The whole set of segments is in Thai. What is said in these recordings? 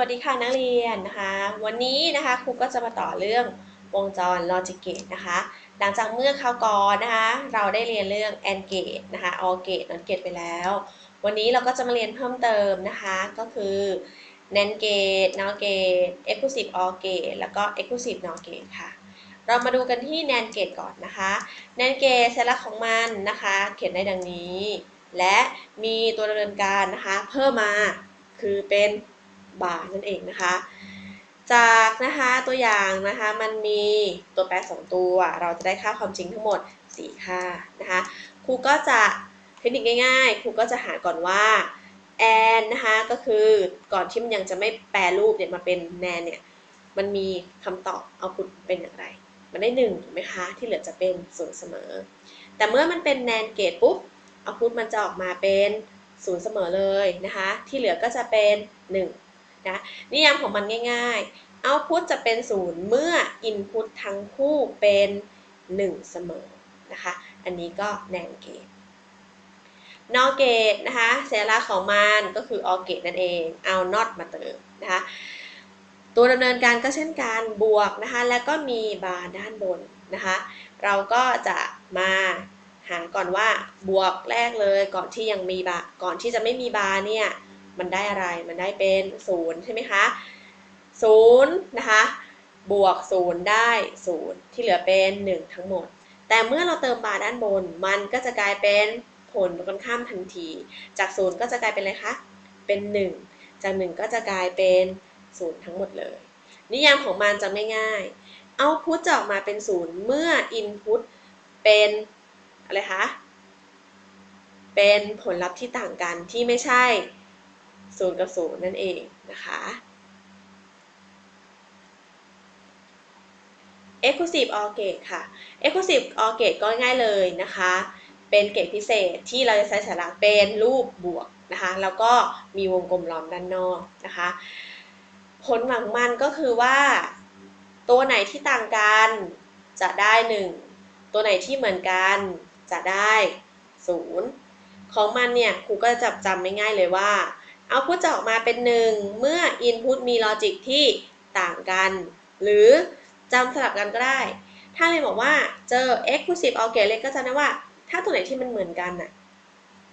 วัสดีค่ะนักเรียนนะคะวันนี้นะคะครูก็จะมาต่อเรื่องวงจร logic gate นะคะหลังจากเมื่อคราวก่อนนะคะเราได้เรียนเรื่อง and gate นะคะ or gate not gate ไปแล้ว วันนี้เราก็จะมาเรียนเพิ่มเติมนะคะก็คือ NAND gate NOR gate exclusive OR gate แล้วก็ exclusive NOR gate ค่ะ เรามาดูกันที่ NAND gate ก่อนนะคะ NAND gate สัญลักษณ์ของมันนะคะ เขียนได้ดังนี้ และมีตัวดำเนินการนะคะเพิ่มมาคือเป็น บาร์นั่นเองนะคะ จากนะคะตัวอย่างนะคะมันมีตัวแปรสองตัว เราจะได้ค่าความจริงทั้งหมด 4 ค่านะคะครูก็จะเทคนิคง่ายๆครูก็จะหาก่อนว่าแอนนะคะก็คือก่อนที่มันยังจะไม่แปรรูปเนี่ยมาเป็นแนนเนี่ยมันมีคำตอบเอาพุทเป็นอย่างไร มันได้1ถูกไหมคะที่เหลือจะเป็นศูนย์เสมอ แต่เมื่อมันเป็นแนนเกตปุ๊บเอาพุทมันจะออกมาเป็นศูนย์เสมอเลยนะคะ ที่เหลือก็จะเป็น 1 นะนิยามของมันง่ายๆ output จะเป็นศูนย์เมื่อ input ทั้งคู่เป็น 1 เสมอนะคะอันนี้ก็ NAND gate NOR gate นะคะสัญลักษณ์ของมันก็คือ OR gate นั่นเองเอา not มาเติมนะคะตัวดำเนินการก็เช่นกันบวกนะคะแล้วก็มีบาร์ด้านบนนะคะเราก็จะมาหาก่อนว่าบวกแรกเลยก่อนที่ยังมีบาก่อนที่จะไม่มีบาร์เนี่ย มันได้อะไร มันได้เป็น0ใช่ไหมคะ0นะคะ บวก0ได้0ที่เหลือเป็น 1 ทั้งหมด แต่เมื่อเราเติมบาร์ด้านบน มันก็จะกลายเป็นผลตรงกันข้ามทันที จาก0ก็จะกลายเป็นอะไรคะ เป็น 1 จาก 1 ก็จะกลายเป็น0ทั้งหมดเลย นิยามของมันจะไม่ง่ายเอาพุทจะออกมาเป็น0เมื่อ input เป็นอะไรคะ เป็นผลลัพธ์ที่ต่างกันที่ไม่ใช่ 0 กับ 0 นั่นเองนะคะ Exclusive OR gate ค่ะ Exclusive OR gate ก็ง่ายเลยนะคะ เป็นเกตพิเศษที่เราจะใช้สัญลักษณ์เป็นรูปบวกนะคะ แล้วก็มีวงกลมล้อมด้านนอกนะคะ ผลหวังมันก็คือว่า ตัวไหนที่ต่างกันจะได้ 1 ตัวไหนที่เหมือนกันจะได้ 0 ของมันเนี่ยครูก็จะจับจำไม่ง่ายเลยว่า เอาพุทจะออกมาเป็น 1 เมื่อ Input มีลอจิกที่ต่างกัน หรือจำสลับกันก็ได้ ถ้าเรียนบอกว่าเจอ exclusive OR gate เลยก็จะนะว่า ถ้าตัวไหนที่มันเหมือนกันน่ะ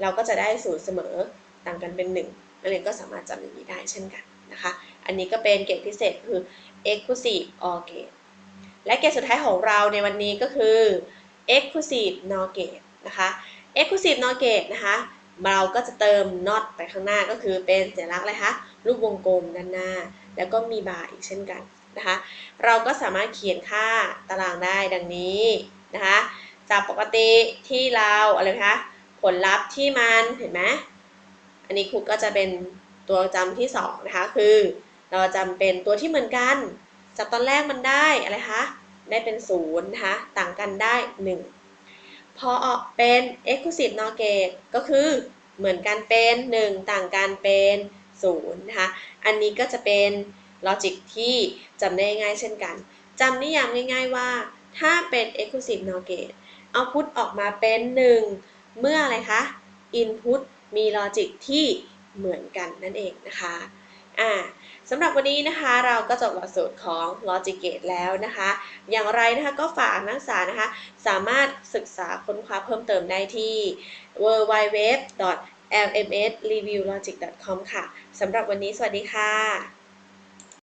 เราก็จะได้ศูนย์เสมอต่างกันเป็น1นักเรียนก็สามารถจำอย่างนี้ได้เช่นกันนะคะ อันนี้ก็เป็นเกตพิเศษคือ exclusive OR gate และเกตสุดท้ายของเราในวันนี้ก็คือ exclusive NOR gate นะคะ exclusive NOR gate นะคะ เราก็จะเติม not ไปข้างหน้าก็คือเป็นสัญลักษณ์อะไรคะรูปวงกลมด้านหน้า แล้วก็มีบาร์อีกเช่นกันนะคะ เราก็สามารถเขียนค่าตารางได้ดังนี้นะคะ จากปกติที่เราอะไรคะผลลัพธ์ที่มันเห็นไหมอันนี้ครูก็จะเป็นตัวจำที่2นะคะคือ เราจำเป็นตัวที่เหมือนกัน จากตอนแรกมันได้อะไรคะได้เป็น0นะคะต่างกันได้ 1 พอออกเป็น exclusive NOR gate ก็คือเหมือนกันเป็น 1 ต่างกันเป็น0นะคะ อันนี้ก็จะเป็นลอจิกที่จำได้ง่ายเช่นกันจำนิยามง่าย ๆว่า ถ้าเป็น exclusive NOR gate output ออกมาเป็น 1 เมื่ออะไรคะ input มีลอจิกที่เหมือนกันนั่นเองนะคะ อ่าสำหรับวันนี้นะคะเราก็จบหลักสูตรของ Logic Gate แล้วนะคะ อย่างไรนะคะก็ฝากนักศึกษานะคะ สามารถศึกษาค้นคว้าเพิ่มเติมได้ที่ www.lmsreviewlogic.com ค่ะ สำหรับวันนี้สวัสดีค่ะ